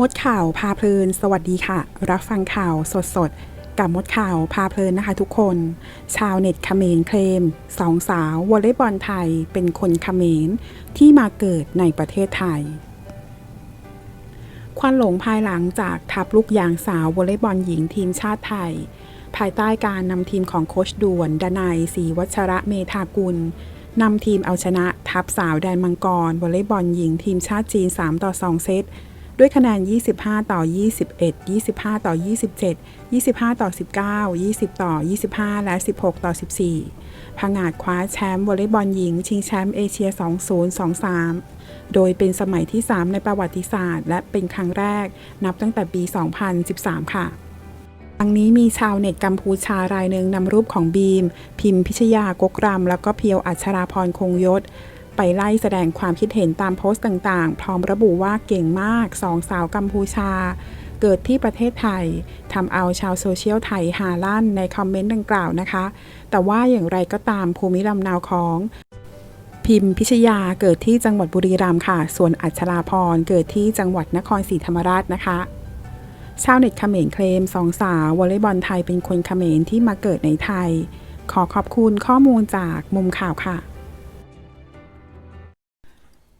มดข่าวพาเพลิน สวัสดีค่ะ รับฟังข่าวสดๆกับมดข่าวพาเพลินนะคะทุกคน ชาวเน็ตเขมรเคลมสองสาววอลเลย์บอลไทยเป็นคนเขมรที่มาเกิดในประเทศไทย ควันหลงภายหลังจากทัพลูกยางสาววอลเลย์บอลหญิงทีมชาติไทย ภายใต้การนำทีมของโคชด่วนดนัยศรีวัชระเมธากุลนำทีมเอาชนะทัพสาวแดนมังกรวอลเลย์บอลหญิงทีมชาติจีน 3 ต่อ 2 เซต ด้วยคะแนน 25 ต่อ 21 25 ต่อ 27 25 ต่อ 19 20 ต่อ 25 และ 16 ต่อ 14พังอาจคว้าแชมป์วอลเลย์บอลหญิง ชิงแชมป์เอเชีย 2023 โดยเป็นสมัยที่ 3 ในประวัติศาสตร์ และเป็นครั้งแรกนับตั้งแต่ปี 2013 ค่ะครั้งนี้มีชาวเน็ตกัมพูชารายหนึ่งนำรูปของบีม พิมพิชยากกรำแล้วก็เพียวอัชราพรคงยศ ไปไล่แสดงความคิดเห็นตามโพสต์ต่างๆ พร้อมระบุว่าเก่งมากสองสาวกัมพูชา เกิดที่ประเทศไทยทำเอาชาวโซเชียลไทยหาลั่นในคอมเมนต์ดังกล่าวนะคะ แต่ว่าอย่างไรก็ตามภูมิลำเนาของพิมพิชยาเกิดที่จังหวัดบุรีรัมย์ค่ะ ส่วนอัชราพรเกิดที่จังหวัดนครศรีธรรมราชนะคะ ชาวเน็ตเขมรเคลมสองสาววอลเลย์บอลไทยเป็นคนเขมรที่มาเกิดในไทย ขอขอบคุณข้อมูลจากมุมข่าวค่ะ